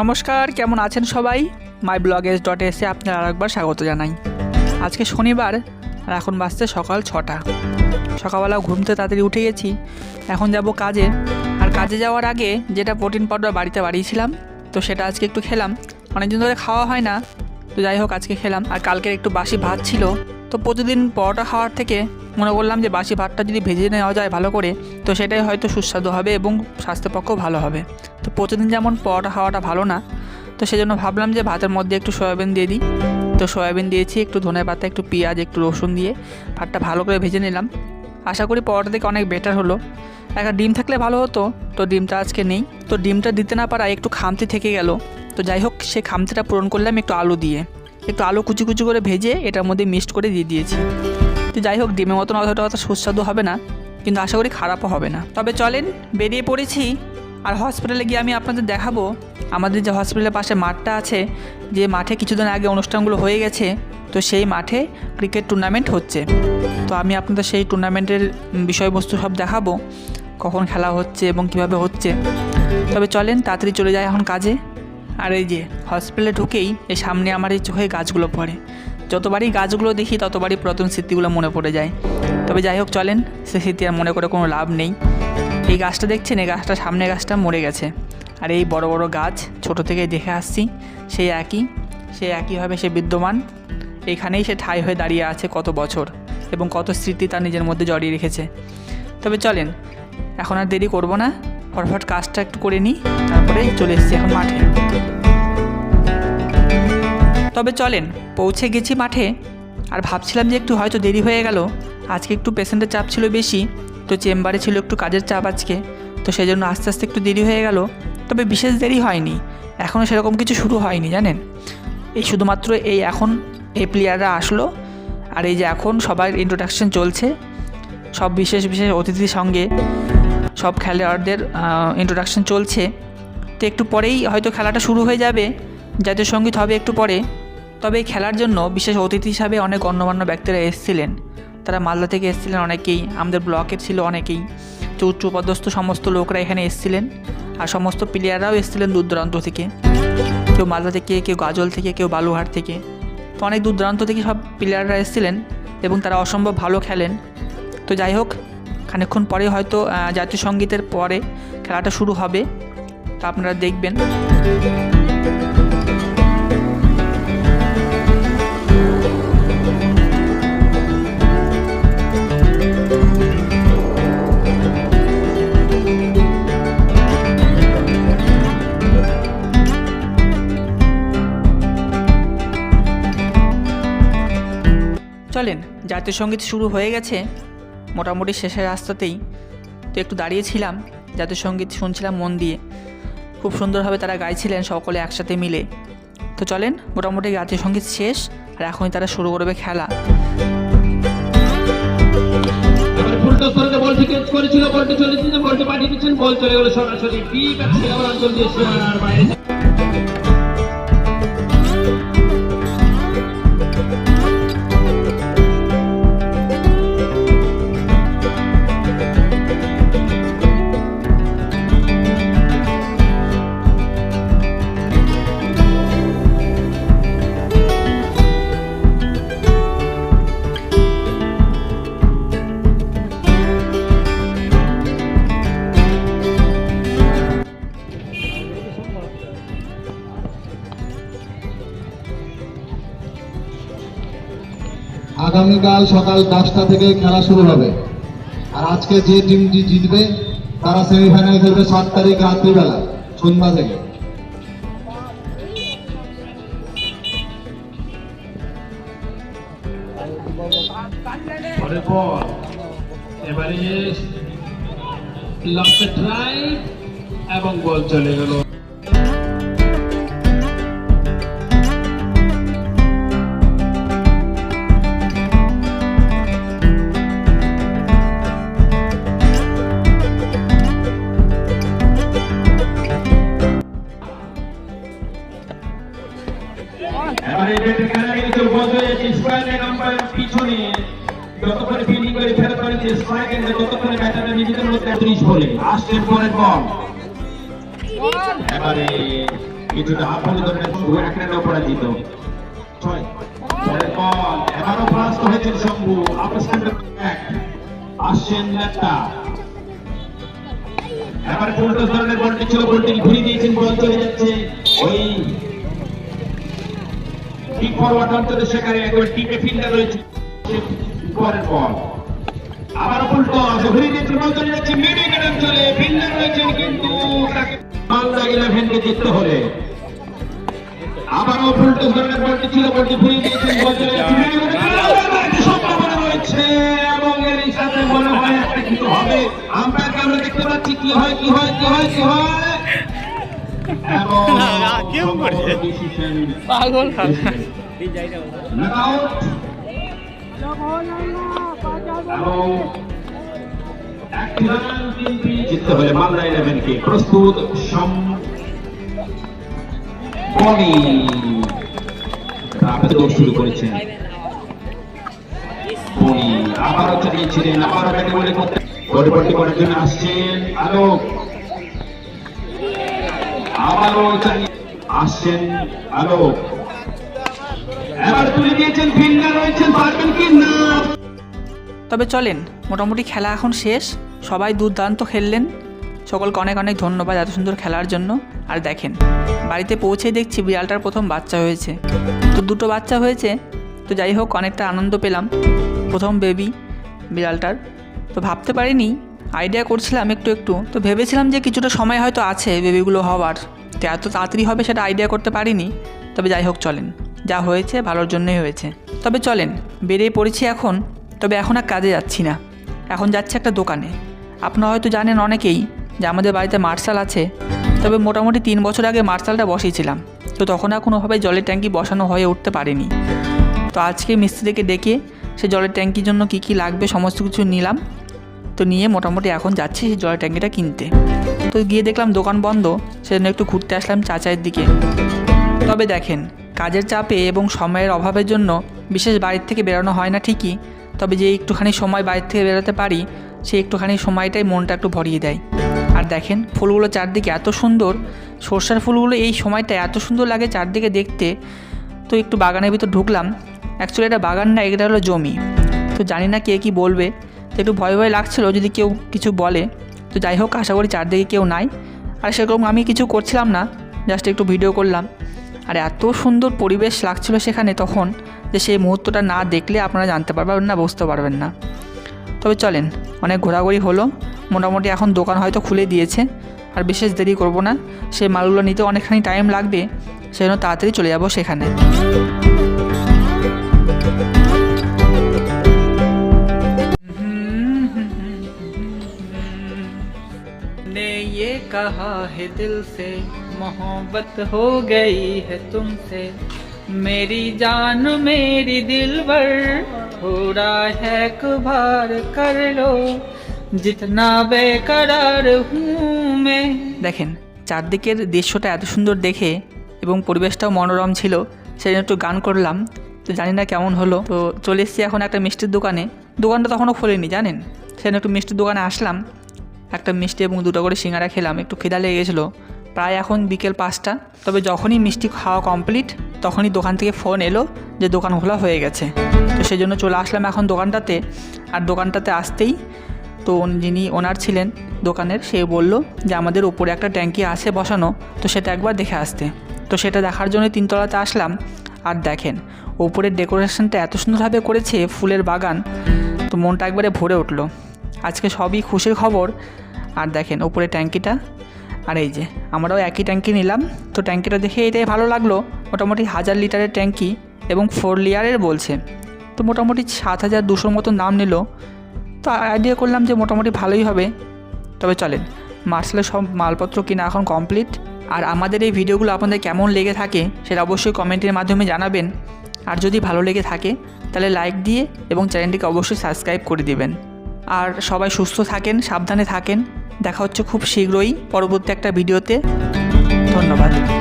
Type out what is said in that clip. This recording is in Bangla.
নমস্কার, কেমন আছেন সবাই? মাই ব্লগেস ডট এসে আপনার আরেকবার স্বাগত জানাই। আজকে শনিবার, আর এখন বাজতে সকাল ছটা। সকালবেলা ঘুমতে তাড়াতাড়ি উঠে গেছি। এখন যাব কাজে। আর কাজে যাওয়ার আগে যেটা প্রোটিন পাউডার বাড়িতে বাড়িয়েছিলাম, তো সেটা আজকে একটু খেলাম। অনেকদিন ধরে খাওয়া হয় না, তো যাই হোক আজকে খেলাম। আর কালকের একটু বাসি ভাত ছিল, তো প্রতিদিন পরোটা খাওয়ার থেকে মনে করলাম যে বাসি ভাতটা যদি ভেজে নেওয়া যায় ভালো করে, তো সেটাই হয়তো সুস্বাদু হবে এবং স্বাস্থ্যের পক্ষেও ভালো হবে। তো প্রতিদিন যেমন পরোটা খাওয়াটা ভালো না, তো সেজন্য ভাবলাম যে ভাতের মধ্যে একটু সয়াবিন দিয়ে দিই। তো সয়াবিন দিয়েছি, একটু ধনে পাতা, একটু পেঁয়াজ, একটু রসুন দিয়ে ভাতটা ভালো করে ভেজে নিলাম। আশা করি পরোটা থেকে অনেক বেটার হলো। একটা ডিম থাকলে ভালো হতো, তো ডিমটা আজকে নেই। তো ডিমটা দিতে না পারা একটু খামতি থেকে গেল। তো যাই হোক সেই খামতিটা পূরণ করলাম একটু আলু দিয়ে। একটু আলু কুচি কুচি করে ভেজে এটার মধ্যে মিক্সড করে দিয়ে দিয়েছি। তো যাই হোক, ডিমের মতন অতটা অত সুস্বাদু হবে না, কিন্তু আশা করি খারাপও হবে না। তবে চলেন, বেরিয়ে পড়েছি, আর হসপিটালে গিয়ে আমি আপনাদের দেখাবো, আমাদের যে হসপিটালের পাশে মাঠটা আছে, যে মাঠে কিছুদিন আগে অনুষ্ঠানগুলো হয়ে গেছে, তো সেই মাঠে ক্রিকেট টুর্নামেন্ট হচ্ছে। তো আমি আপনাদের সেই টুর্নামেন্টের বিষয়বস্তু সব দেখাবো, কখন খেলা হচ্ছে এবং কীভাবে হচ্ছে। তবে চলেন, তাড়াতাড়ি চলে যায় এখন কাজে। আর এই যে হসপিটালে ঢুকেই এই সামনে আমার এই চোখে গাছগুলো পড়ে। যতবারই গাছগুলো দেখি, ততবারই পুরাতন স্মৃতিগুলো মনে পড়ে যায়। তবে যাই হোক, চলেন, সে স্মৃতি আর মনে করে কোনো লাভ নেই। এই গাছটা দেখছেন? এই গাছটা সামনে গাছটা মরে গেছে। আর এই বড় বড় গাছ, ছোট থেকেই দেখে আসছি, সেই একই, সে একইভাবে সে বিদ্যমান। এখানেই সে ঠাই হয়ে দাঁড়িয়ে আছে কত বছর এবং কত স্মৃতি তার নিজের মধ্যে জড়িয়ে রেখেছে। তবে চলেন, এখন আর দেরি করব না। ফটফট কাজটা একটু করে নিই, তারপরে চলে এসেছি এখন মাঠে। তবে চলেন, পৌঁছে গেছি মাঠে। আর ভাবছিলাম যে একটু হয়তো দেরি হয়ে গেল। আজকে একটু পেশেন্টের চাপ ছিল বেশি, তো চেম্বারে ছিল একটু কাজের চাপ আজকে। তো সেই জন্য আস্তে আস্তে একটু দেরি হয়ে গেল। তবে বিশেষ দেরি হয়নি। এখনও সেরকম কিছু শুরু হয়নি, জানেন? এই শুধুমাত্র এই এখন এই প্লেয়াররা আসলো। আর এই যে এখন সবার ইন্ট্রোডাকশন চলছে। সব বিশেষ বিশেষ অতিথির সঙ্গে সব খেলোয়াড়দের ইন্ট্রোডাকশন চলছে। তো একটু পরেই হয়তো খেলাটা শুরু হয়ে যাবে। জাতীয় সংগীত হবে একটু পরে। তবে এই খেলার জন্য বিশেষ অতিথি হিসাবে অনেক গণ্যমান্য ব্যক্তিরা এসেছিলেন। তারা মালদা থেকে এসেছিলেন অনেকেই, আমাদের ব্লকের ছিল অনেকেই। তো উচ্চপদস্থ সমস্ত লোকরা এখানে এসেছিলেন আর সমস্ত প্লেয়াররাও এসেছিলেন দূর দূরান্ত থেকে। কেউ মালদা থেকে, কেউ গাজল থেকে, কেউ বালুহাট থেকে। তো অনেক দূর দূরান্ত থেকে সব প্লেয়াররা এসেছিলেন এবং তারা অসম্ভব ভালো খেলেন। তো যাই হোক, খানিকক্ষণ পরে হয়তো জাতীয় সঙ্গীতের পরে খেলাটা শুরু হবে। তা আপনারা দেখবেন। চলেন, জাতীয় সংগীত শুরু হয়ে গেছে। মোটামুটি শেষের রাস্তাতেই। তো একটু দাঁড়িয়েছিলাম জাতীয় সংগীত শুনছিলাম মন দিয়ে। খুব সুন্দরভাবে তারা গাইছিলেন সকলে একসাথে মিলে। তো চলেন, মোটামুটি জাতীয় সংগীত শেষ, আর এখনই তারা শুরু করবে খেলা। করেছিল বল চলে গেল সরাসরি। ঠিক আছে অঞ্চল দিয়ে সীমানার বাইরে। আগামীকাল সকাল দশটা থেকে খেলা শুরু হবে। আর আজকে যে টিমটি জিতবে, তারা সেমিফাইনাল খেলবে সাত তারিখ রাত্রিবেলা, সন্ধ্যা থেকে। এবারে লাস্টে ট্রাই এবং বল চলে গেল। পিছনে যতক্ষণে ফিল্ডিং করে ফেরত করে যে স্ট্রাইক ততক্ষণে ব্যাটাররা নিজেদের মধ্যে ত্রিশ বলে আসছে পরের বল এবারে কিছুটা আপনি ধরনের শুরু এক রানে অপরাজিত। ছয়। বল এবারও পরাস্ত হয়েছেন শম্ভু। এক আসছেন নেতা এবার উল্টো ধরনের বলটি ছিল বলটি ঘুরিয়ে দিয়েছেন বল চলে যাচ্ছে। ওই ঠিক ফরওয়ার্ড অঞ্চলে সেখানে একবার টিপে ফিল্ডার রয়েছে। পরের বল আবার উল্টো ঘুরিয়ে দিয়েছেন চলে যাচ্ছে মিডিয়াম অঞ্চলে ফিল্ডার রয়েছেন কিন্তু তাকে মালদা ইলেভেনকে জিততে হলে। আবারও উল্টো ধরনের বলটি ছিল বলটি ঘুরিয়ে দিয়েছেন বল চলে। যাচ্ছে সম্ভাবনা রয়েছে এবং এর সাথে মনে হয় একটা কিছু হবে। আম্পায়ারকে আমরা দেখতে পাচ্ছি? কি হয় কি হয় কি হয় কি হয়? পাগল। নকআউট জিততে হলে মালদা ইলেভেনকে প্রস্তুত শুরু করেছেন আবারও চালিয়েছিলেন আবারও জন্য আসছেন আলোক আবারও আসছেন আলোক। তবে চলেন, মোটামুটি খেলা এখন শেষ। সবাই দুর্দান্ত খেললেন। সকলকে অনেক অনেক ধন্যবাদ এত সুন্দর খেলার জন্য। আর দেখেন, বাড়িতে পৌঁছে দেখছি বিড়ালটার প্রথম বাচ্চা হয়েছে। তো দুটো বাচ্চা হয়েছে, তো যাই হোক, অনেকটা আনন্দ পেলাম। প্রথম বেবি বিড়ালটার। তো ভাবতে পারিনি আইডিয়া করছিলাম একটু একটু। তো ভেবেছিলাম যে কিছুটা সময় হয়তো আছে বেবিগুলো হওয়ার। তো এত তাড়াতাড়ি হবে সেটা আইডিয়া করতে পারিনি। তবে যাই হোক, চলেন। যা হয়েছে ভালোর জন্যই হয়েছে। তবে চলেন, বেরিয়ে পড়েছি এখন, তবে এখন আর কাজে যাচ্ছি না। এখন যাচ্ছে একটা দোকানে। আপনারা হয়তো জানেন অনেকেই যে আমাদের বাড়িতে মার্শাল আছে, তবে মোটামুটি তিন বছর আগে মার্শালটা বসিয়েছিলাম। তো তখন আর কোনোভাবে জলের ট্যাঙ্কি বসানো হয়ে উঠতে পারেনি। তো আজকে মিস্ত্রিকে ডেকে সে জলের ট্যাঙ্কির জন্য কী কী লাগবে সমস্ত কিছু নিলাম। তো নিয়ে মোটামুটি এখন যাচ্ছি সেই জলের ট্যাঙ্কিটা কিনতে। তো গিয়ে দেখলাম দোকান বন্ধ, সেজন্য একটু ঘুরতে আসলাম চাচাইয়ের দিকে। তবে দেখেন কাজের চাপে এবং সময়ের অভাবের জন্য বিশেষ বাড়ির থেকে বেরোনো হয় না ঠিকই, তবে যে একটুখানি সময় বাড়ির থেকে বেরোতে পারি সেই একটুখানি সময়টাই মনটা একটু ভরিয়ে দেয়। আর দেখেন, ফুলগুলো চারদিকে এত সুন্দর, সর্ষার ফুলগুলো এই সময়টা এত সুন্দর লাগে চারদিকে দেখতে। তো একটু বাগানের ভিতর ঢুকলাম অ্যাকচুয়ালি এটা বাগান না, এটা হলো জমি। তো জানি না কে কী বলবে, তো একটু ভয় ভয় লাগছিল যদি কেউ কিছু বলে। তো যাই হোক, আশা করি চারদিকে কেউ নাই। আর সেরকম আমি কিছু করছিলাম না জাস্ট একটু ভিডিও করলাম। আর এত সুন্দর পরিবেশ লাগছিল সেখানে তখন যে সেই মুহূর্তটা না দেখলে আপনারা জানতে পারবেন না বুঝতে পারবেন না তবে চলেন অনেক ঘোরাঘুরি হলো মোটামুটি এখন দোকান হয়তো খুলে দিয়েছে আর বিশেষ দেরি করব না সেই মালগুলো নিতে অনেকখানি টাইম লাগবে সেজন্য তাড়াতাড়ি চলে যাব সেখানে ने ये कहा है दिल से मोहब्बत हो गई है तुमसे। मेरी जान मेरी दिलबर थोड़ा है कुभार कर लो। জিতনা বেকার মে দেখেন, চারদিকের দৃশ্যটা এত সুন্দর দেখে এবং পরিবেশটাও মনোরম ছিল, সেই একটু গান করলাম। তো জানি না কেমন হলো। তো চলে এসেছি এখন একটা মিষ্টির দোকানে। দোকানটা তখনও খোলেনি, জানেন? সেখানে একটু মিষ্টির দোকানে আসলাম। একটা মিষ্টি এবং দুটো করে সিঙ্গারা খেলাম। একটু খিদা লেগে গেছিল। প্রায় এখন বিকেল পাঁচটা। তবে যখনই মিষ্টি খাওয়া কমপ্লিট তখনই দোকান থেকে ফোন এলো যে দোকান খোলা হয়ে গেছে। তো সেই জন্য চলে আসলাম এখন দোকানটাতে। আর দোকানটাতে আসতেই তো যিনি ওনার ছিলেন দোকানের, সে বলল যে আমাদের উপরে একটা ট্যাঙ্কি আছে বসানো, তো সেটা একবার দেখে আসতে। তো সেটা দেখার জন্য তিনতলাতে আসলাম। আর দেখেন ওপরের ডেকোরেশনটা এত সুন্দরভাবে করেছে ফুলের বাগান, তো মনটা একবারে ভরে উঠল। আজকে সবই খুশির খবর। আর দেখেন ওপরে ট্যাঙ্কিটা আর এই যে, আমরাও একই ট্যাঙ্কি নিলাম। তো ট্যাঙ্কিটা দেখে এটাই ভালো লাগল। মোটামুটি হাজার লিটারের ট্যাঙ্কি এবং ফোর লেয়ারের বলছে। তো মোটামুটি সাত হাজার দুশোর মতো দাম নিল। তো আইডিয়া করলাম যে মোটামুটি ভালোই হবে। তবে চলেন, মার্শালের সব মালপত্র কিনা এখন কমপ্লিট আর আমাদের এই ভিডিওগুলো আপনাদের কেমন লেগে থাকে সেটা অবশ্যই কমেন্টের মাধ্যমে জানাবেন। আর যদি ভালো লেগে থাকে, তাহলে লাইক দিয়ে এবং চ্যানেলটিকে অবশ্যই সাবস্ক্রাইব করে দিবেন। আর সবাই সুস্থ থাকেন, সাবধানে থাকেন। দেখা হচ্ছে খুব শীঘ্রই পরবর্তী একটা ভিডিওতে। ধন্যবাদ।